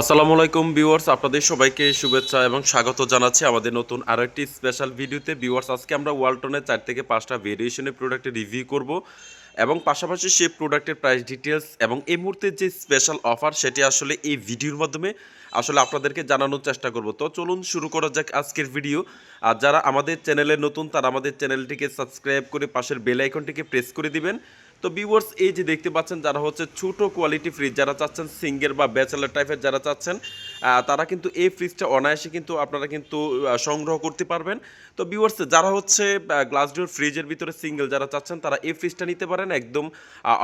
আসসালামু আলাইকুম, ভিউয়ার্স। আপনাদের সবাইকে শুভেচ্ছা এবং স্বাগত জানাচ্ছি আমাদের নতুন আরও একটি স্পেশাল ভিডিওতে। ভিউয়ার্স, আজকে আমরা ওয়ালটনের চার থেকে পাঁচটা ভেরিয়েশনের প্রোডাক্টের রিভিউ করব এবং পাশাপাশি সেই প্রোডাক্টের প্রাইস ডিটেলস এবং এই মুহূর্তে যে স্পেশাল অফার সেটি আসলে এই ভিডিওর মাধ্যমে আসলে আপনাদেরকে জানানোর চেষ্টা করব। তো চলুন শুরু করা যাক আজকের ভিডিও আর যারা আমাদের চ্যানেলে নতুন, তারা আমাদের চ্যানেলটিকে সাবস্ক্রাইব করে পাশের বেল আইকনটিকে প্রেস করে দিবেন। তো বিওয়ার্স এই যে দেখতে পাচ্ছেন, যারা হচ্ছে ছোটো কোয়ালিটি ফ্রিজ যারা চাচ্ছেন সিঙ্গেল বা ব্যাচেলার টাইপের যারা চাচ্ছেন তারা কিন্তু এই ফ্রিজটা অনায়াসে কিন্তু আপনারা কিন্তু সংগ্রহ করতে পারবেন। তো ভিউয়ার্স যারা হচ্ছে গ্লাস ডোর ফ্রিজের ভিতরে সিঙ্গেল যারা চাচ্ছেন, তারা এই ফ্রিজটা নিতে পারেন একদম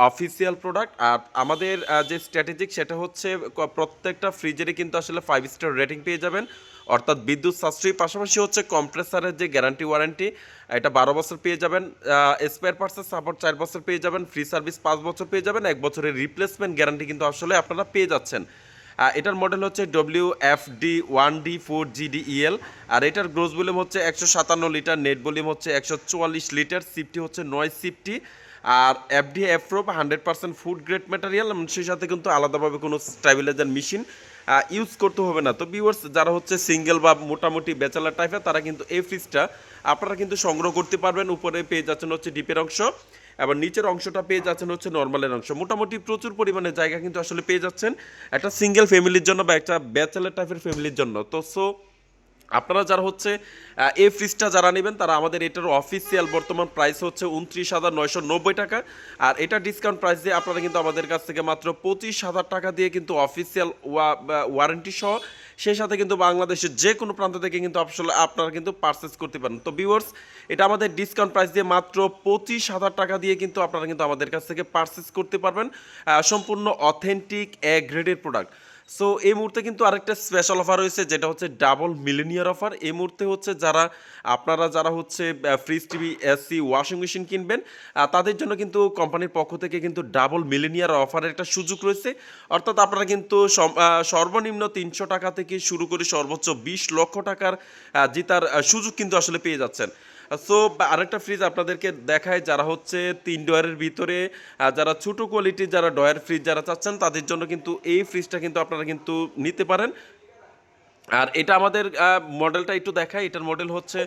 অফিসিয়াল প্রোডাক্ট আর আমাদের যে স্ট্র্যাটেজিক সেটা হচ্ছে প্রত্যেকটা ফ্রিজেরই কিন্তু আসলে ফাইভ স্টার রেটিং পেয়ে যাবেন। অর্থাৎ বিদ্যুৎ সাশ্রয়ী, পাশাপাশি হচ্ছে কম্প্রেসারের যে গ্যারান্টি ওয়ারেন্টি এটা বারো বছর পেয়ে যাবেন। স্পেয়ার পার্টসের সাপোর্ট চার বছর পেয়ে যাবেন। ফ্রি সার্ভিস পাঁচ বছর পেয়ে যাবেন। এক বছরের রিপ্লেসমেন্ট গ্যারান্টি কিন্তু আসলে আপনারা পেয়ে যাচ্ছেন। এটার মডেল হচ্ছে W F D one D four GD EL আর এটার গ্রোস ভলিউম হচ্ছে একশো সাতান্ন লিটার নেট ভলিউম হচ্ছে একশো চুয়াল্লিশ লিটার সিফটি হচ্ছে নয় সিফটি আর FD এফরোপ hundred percent food grade material সেই সাথে কিন্তু আলাদাভাবে কোনো স্টাবিলাইজার মেশিন ইউজ করতে হবে না। তো ভিউয়ার্স যারা হচ্ছে সিঙ্গেল বা মোটামুটি ব্যাচেলার টাইপের তারা কিন্তু এই ফ্রিজটা আপনারা কিন্তু সংগ্রহ করতে পারবেন। উপরে পেয়ে যাচ্ছেন হচ্ছে ডিপের অংশ। এবার নিচের অংশটা পেয়ে যাচ্ছেন হচ্ছে নর্মালের অংশ। মোটামুটি প্রচুর পরিমাণে জায়গা কিন্তু আসলে পেয়ে যাচ্ছেন। একটা সিঙ্গেল ফ্যামিলির জন্য বা একটা ব্যাচেলার টাইপের ফ্যামিলির জন্য। তো সো আপনারা যারা হচ্ছে এই ফ্রিজটা যারা নেবেন, তারা আমাদের এটার অফিসিয়াল বর্তমান প্রাইস হচ্ছে উনত্রিশ হাজার নয়শো নব্বই টাকা। আর এটা ডিসকাউন্ট প্রাইস দিয়ে আপনারা কিন্তু আমাদের কাছ থেকে মাত্র পঁচিশ হাজার টাকা দিয়ে কিন্তু অফিসিয়াল ওয়ারেন্টি সহ সেই সাথে কিন্তু বাংলাদেশের যে কোনো প্রান্ত থেকে কিন্তু আসলে আপনারা কিন্তু পারচেস করতে পারেন। তো ভিউয়ার্স এটা আমাদের ডিসকাউন্ট প্রাইস দিয়ে মাত্র পঁচিশ হাজার টাকা দিয়ে কিন্তু আপনারা কিন্তু আমাদের কাছ থেকে পারচেস করতে পারবেন সম্পূর্ণ অথেন্টিক এ গ্রেডের প্রোডাক্ট সো এই মুহূর্তে কিন্তু আরেকটা স্পেশাল অফার রয়েছে, যেটা হচ্ছে ডাবল মিলিনিয়ার অফার এই মুহূর্তে হচ্ছে যারা, আপনারা যারা হচ্ছে fridge TV AC washing machine কিনবেন তাদের জন্য কিন্তু কোম্পানির পক্ষ থেকে কিন্তু ডাবল মিলিনিয়ার অফারের একটা সুযোগ রয়েছে। অর্থাৎ আপনারা কিন্তু সর্বনিম্ন তিনশো টাকা থেকে শুরু করে সর্বোচ্চ বিশ লক্ষ টাকার জেতার সুযোগ কিন্তু আসলে পেয়ে যাচ্ছেন। সো আরেকটা ফ্রিজ আপনাদেরকে দেখায় যারা হচ্ছে তিন ডয়ারের ভিতরে যারা ছোটো কোয়ালিটির যারা ডয়ার ফ্রিজ যারা চাচ্ছেন, তাদের জন্য কিন্তু এই ফ্রিজটা কিন্তু আপনারা কিন্তু নিতে পারেন। আর এটা আমাদের মডেলটা একটু দেখাই। এটার মডেল হচ্ছে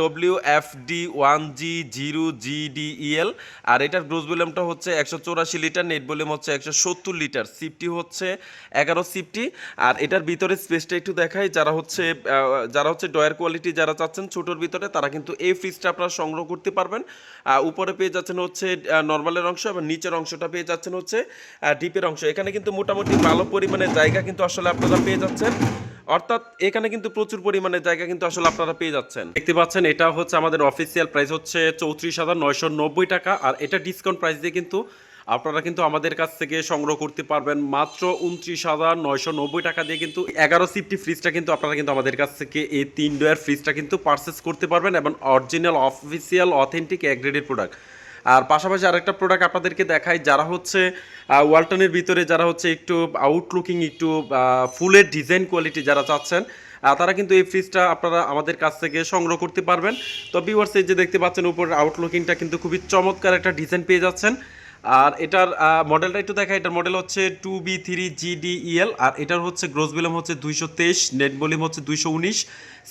W F D one G zero G D EL আর এটার গ্রোস ভলিউমটা হচ্ছে একশো চৌরাশি লিটার নেট ভলিউম হচ্ছে একশো সত্তর লিটার সিফটি হচ্ছে এগারো সিফটি আর এটার ভিতরে স্পেসটা একটু দেখাই। যারা হচ্ছে যারা হচ্ছে ডয়ার কোয়ালিটি যারা চাচ্ছেন ছোটোর ভিতরে, তারা কিন্তু এই ফ্রিজটা আপনারা সংগ্রহ করতে পারবেন। উপরে পেয়ে যাচ্ছেন হচ্ছে নর্মালের অংশ এবং নিচের অংশটা পেয়ে যাচ্ছেন হচ্ছে ডিপের অংশ। এখানে কিন্তু মোটামুটি ভালো পরিমাণে জায়গা কিন্তু আসলে আপনারা পেয়ে যাচ্ছেন। অর্থাৎ এখানে কিন্তু প্রচুর পরিমাণে জায়গা কিন্তু আসলে আপনারা পেয়ে যাচ্ছেন। দেখতে পাচ্ছেন, এটা হচ্ছে আমাদের অফিসিয়াল প্রাইস হচ্ছে চৌত্রিশ হাজার নয়শো নব্বই টাকা, আর এটা ডিসকাউন্ট প্রাইস দিয়ে কিন্তু আপনারা কিন্তু আমাদের কাছ থেকে সংগ্রহ করতে পারবেন মাত্র উনত্রিশ হাজার নয়শো নব্বই টাকা দিয়ে কিন্তু এগারো সিফটি ফ্রিজটা কিন্তু আপনারা কিন্তু আমাদের কাছ থেকে এই তিন ডোয়ার ফ্রিজটা কিন্তু পারচেস করতে পারবেন এবং অরিজিনাল অফিসিয়াল অথেন্টিক অ্যাগ্রেডেড প্রোডাক্ট আর পাশাপাশি আরেকটা প্রোডাক্ট আপনাদেরকে দেখাই, যারা হচ্ছে ওয়ালটনের ভিতরে যারা হচ্ছে একটু আউটলুকিং একটু ফুলের ডিজাইন কোয়ালিটি যারা চাচ্ছেন তারা কিন্তু এই ফ্রিজটা আপনারা আমাদের কাছ থেকে সংগ্রহ করতে পারবেন। তো বিওয়ার্স এই যে দেখতে পাচ্ছেন, উপরের আউটলুকিংটা কিন্তু খুবই চমৎকার একটা ডিজাইন পেয়ে যাচ্ছেন। আর এটার মডেলটা একটু দেখা এটার মডেল হচ্ছে টু বি থ্রি জিডিইএল আর এটার হচ্ছে গ্রোস ভলিউম হচ্ছে দুইশো তেইশ নেট ভলিউম হচ্ছে দুইশো উনিশ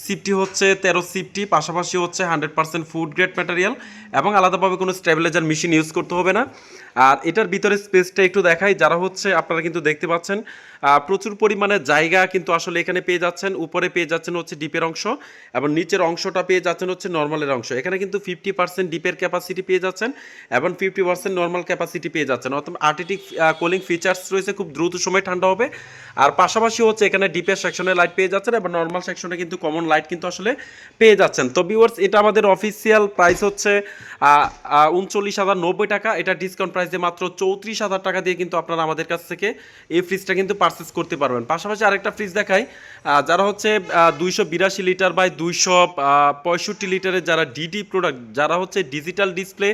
সিফটি হচ্ছে তেরো সিফটি পাশাপাশি হচ্ছে hundred percent food grade material এবং আলাদাভাবে কোনো স্ট্যাবিলাইজার মেশিন ইউজ করতে হবে না। আর এটার ভিতরে স্পেসটা একটু দেখাই, যারা হচ্ছে আপনারা কিন্তু দেখতে পাচ্ছেন প্রচুর পরিমাণে জায়গা কিন্তু আসলে এখানে পেয়ে যাচ্ছেন। উপরে পেয়ে যাচ্ছেন হচ্ছে ডিপের অংশ এবং নিচের অংশটা পেয়ে যাচ্ছেন হচ্ছে নর্মালের অংশ। এখানে কিন্তু ফিফটি পার্সেন্ট ডিপের ক্যাপাসিটি পেয়ে যাচ্ছেন এবং ফিফটি পার্সেন্ট নর্মাল ক্যাপাসিটি পেয়ে যাচ্ছেন। অর্থাৎ আর্টিটিক কুলিং ফিচার্স রয়েছে, খুব দ্রুত সময় ঠান্ডা হবে। আর পাশাপাশি হচ্ছে এখানে ডিপের সেকশনে লাইট পেয়ে যাচ্ছেন এবং নর্মাল সেকশনে কিন্তু কমন লাইট কিন্তু আসলে পেয়ে যাচ্ছেন। তো ভিউয়ার্স এটা আমাদের অফিসিয়াল প্রাইস হচ্ছে উনচল্লিশ হাজার নব্বই টাকা। এটা ডিসকাউন্ট প্রাইস দিয়ে মাত্র চৌত্রিশ হাজার টাকা দিয়ে কিন্তু আপনারা আমাদের কাছ থেকে এই ফ্রিজটা কিন্তু পারচেস করতে পারবেন। পাশাপাশি আরেকটা ফ্রিজ দেখাই যারা হচ্ছে দুইশো বিরাশি লিটার বাই দুইশো পঁয়ষট্টি লিটারের যারা ডিডি প্রোডাক্ট যারা হচ্ছে ডিজিটাল ডিসপ্লে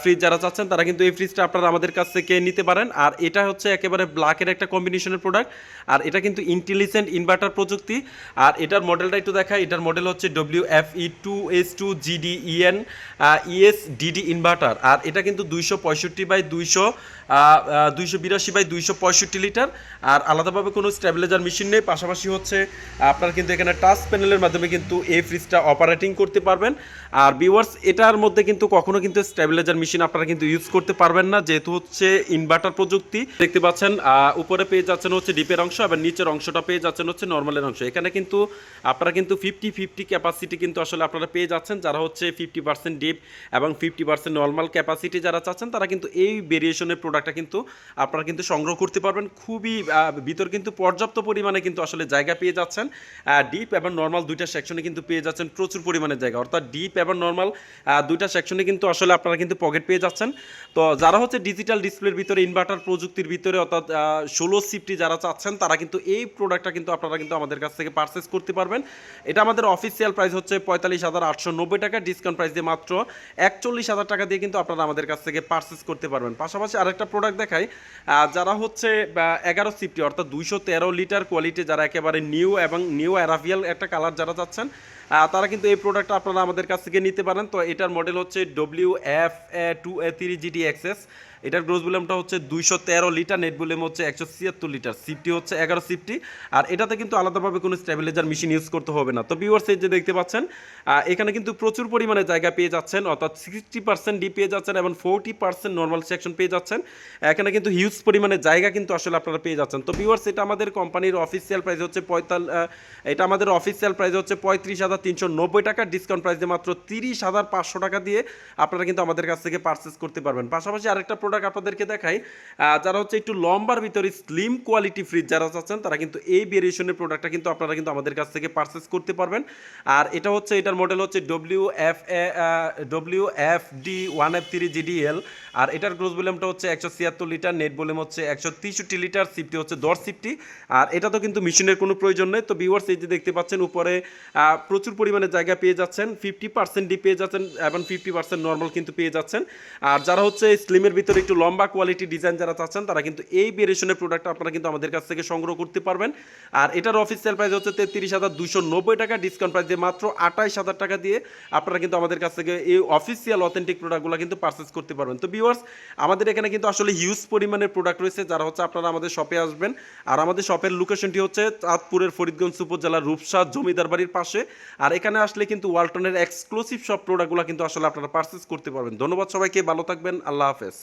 ফ্রিজ যারা চাচ্ছেন, তারা কিন্তু এই ফ্রিজটা আপনারা আমাদের কাছ থেকে নিতে পারেন। আর এটা হচ্ছে একেবারে ব্ল্যাকের একটা কম্বিনেশনের প্রোডাক্ট আর এটা কিন্তু ইন্টেলিজেন্ট ইনভার্টার প্রযুক্তি। আর এটার মডেলটা একটু দেখা এটার মডেল হচ্ছে W F E two S two GD EN ES DD inverter আর এটা কিন্তু দুইশো পঁয়ষট্টি বাই দুইশো দুইশো বিরাশি বাই দুইশো পঁয়ষট্টি লিটার আর আলাদাভাবে কোনো স্ট্যাবিলাইজার মেশিন নেই। পাশাপাশি হচ্ছে আপনারা কিন্তু এখানে টাচ প্যানেলের মাধ্যমে কিন্তু এই ফ্রিজটা অপারেটিং করতে পারবেন। আর ভিউয়ার্স এটার মধ্যে কিন্তু কখনো কিন্তু স্ট্যাবিলাইজার মেশিন আপনারা কিন্তু ইউজ করতে পারবেন না, যেহেতু হচ্ছে ইনভার্টার প্রযুক্তি। দেখতে পাচ্ছেন উপরে পেয়ে যাচ্ছেন হচ্ছে ডিপের অংশ এবং নিচের অংশটা পেয়ে যাচ্ছেন হচ্ছে নর্মালের অংশ। এখানে কিন্তু আপনারা কিন্তু ফিফটি ফিফটি ক্যাপাসিটি কিন্তু আসলে আপনারা পেয়ে যাচ্ছেন, যারা হচ্ছে ফিফটি পার্সেন্ট ডিপ এবং ফিফটি পার্সেন্ট নর্মাল ক্যাপাসিটি যারা চাচ্ছেন, তারা কিন্তু এই ভেরিয়েশনের প্রোডাক্টটা কিন্তু আপনারা কিন্তু সংগ্রহ করতে পারবেন। খুবই ভিতর কিন্তু পর্যাপ্ত পরিমাণে কিন্তু আসলে জায়গা পেয়ে যাচ্ছেন ডিপ এবং নর্মাল দুইটা সেকশনে কিন্তু পেয়ে যাচ্ছেন প্রচুর পরিমাণে জায়গা। অর্থাৎ ডিপ এবং নর্মাল দুইটা সেকশনে কিন্তু আসলে আপনারা কিন্তু পকেট পেয়ে যাচ্ছেন। তো যারা হচ্ছে ডিজিটাল ডিসপ্লের ভিতরে ইনভার্টার প্রযুক্তির ভিতরে অর্থাৎ ষোলো সিফটি যারা চাচ্ছেন, তারা কিন্তু এই প্রোডাক্টটা কিন্তু আপনারা কিন্তু আমাদের কাছ থেকে পারচেস করতে পারবেন। এটা আমাদের অফিসিয়াল প্রাইস হচ্ছে পঁয়তাল্লিশ হাজার আটশো নব্বই টাকা ডিসকাউন্ট প্রাইস দিয়ে মাত্র একচল্লিশ হাজার টাকা দিয়ে কিন্তু আপনারা আমাদের কাছ থেকে পারচেস করতে পারবেন। পাশাপাশি আরেকটা প্রোডাক্ট দেখাই যারা হচ্ছে এগারো সিফটি অর্থাৎ দুইশো তেরো লিটার কোয়ালিটি যারা একেবারে নিউ এবং নিউ অ্যারাভিয়াল একটা কালার যারা চাচ্ছেন তারা কিন্তু এই প্রোডাক্টটা আপনারা আমাদের কাছ থেকে নিতে পারেন। তো এটার মডেল হচ্ছে W F two A three GT XS এটার গ্রোস ভলিউমটা হচ্ছে দুইশো তেরো লিটার নেট ভলিউম হচ্ছে একশো ছিয়াত্তর লিটার। সিফটি হচ্ছে এগারো সিফটি আর এটাতে কিন্তু আলাদাভাবে কোনো স্টেবিলাইজার মেশিন ইউজ করতে হবে না। তো ভিউয়ার্স এই যে দেখতে পাচ্ছেন এখানে কিন্তু প্রচুর পরিমাণে জায়গা পেয়ে যাচ্ছেন, অর্থাৎ সিক্সটি পার্সেন্ট ডি পেয়ে যাচ্ছেন এবং ফোরটি পার্সেন্ট নর্মাল সেকশন পেয়ে যাচ্ছেন। এখানে কিন্তু হিউজ পরিমাণে জায়গা কিন্তু আসলে আপনারা পেয়ে যাচ্ছেন। তো ভিউয়ার্স এটা আমাদের কোম্পানির অফিসিয়াল প্রাইস হচ্ছে পঁয়তাল এটা আমাদের অফিসিয়াল প্রাইস হচ্ছে পঁয়ত্রিশ হাজার তিনশো নব্বই টাকা। ডিসকাউন্ট প্রাইস মাত্র তিরিশ হাজার পাঁচশো টাকা দিয়ে আপনারা কিন্তু আমাদের কাছ থেকে পারচেস করতে পারবেন। পাশাপাশি আরেকটা আপনাদেরকে দেখাই যারা হচ্ছে একটু লম্বার ভিতরে স্লিম কোয়ালিটি ফ্রিজ যারা চাচ্ছেন, তারা কিন্তু এই ভেরিয়েশনের প্রোডাক্টটা কিন্তু আপনারা কিন্তু আমাদের কাছ থেকে পারচেস করতে পারবেন। আর এটা হচ্ছে, এটার মডেল হচ্ছে W F A W F D one F three GDL আর এটার গ্রোস ভলিউমটা হচ্ছে একশো ছিয়াত্তর লিটার নেট ভলিউম হচ্ছে একশো তেষট্টি লিটার সিফটি হচ্ছে দশ সিফটি আর এটা তো কিন্তু মেশিনের কোনো প্রয়োজন নেই। তো ভিউয়ার্স এই যে দেখতে পাচ্ছেন, উপরে প্রচুর পরিমাণে জায়গা পেয়ে যাচ্ছেন। ফিফটি পার্সেন্ট ডি পেয়ে যাচ্ছেন এবং ফিফটি পার্সেন্ট নর্মাল কিন্তু পেয়ে যাচ্ছেন। আর যারা হচ্ছে স্লিমের ভিতরে একটু লম্বা কোয়ালিটি ডিজাইন যারা চাচ্ছেন, তারা কিন্তু এই ভেরিয়েশনের প্রোডাক্ট আপনারা কিন্তু আমাদের কাছ থেকে সংগ্রহ করতে পারবেন। আর এটার অফিসিয়াল প্রাইস হচ্ছে তেত্রিশ হাজার দুশো নব্বই টাকা ডিসকাউন্ট প্রাইস দিয়ে মাত্র আঠাইশ হাজার টাকা দিয়ে আপনারা কিন্তু আমাদের কাছ থেকে এই অফিসিয়াল অথেন্টিক প্রোডাক্টগুলো কিন্তু পারচেস করতে পারবেন। তো ভিউয়ার্স আমাদের এখানে কিন্তু আসলে হিউজ পরিমাণের প্রোডাক্ট রয়েছে, যারা হচ্ছে আপনারা আমাদের শপে আসবেন। আর আমাদের শপের লোকেশনটি হচ্ছে চাঁদপুরের ফরিদগঞ্জ উপজেলার রূপসা জমিদার বাড়ির পাশে। আর এখানে আসলে কিন্তু ওয়ালটনের এক্সক্লুসিভ সব প্রোডাক্টগুলো কিন্তু আসলে আপনারা পারচেস করতে পারবেন। ধন্যবাদ সবাইকে, ভালো থাকবেন, আল্লাহ হাফেজ।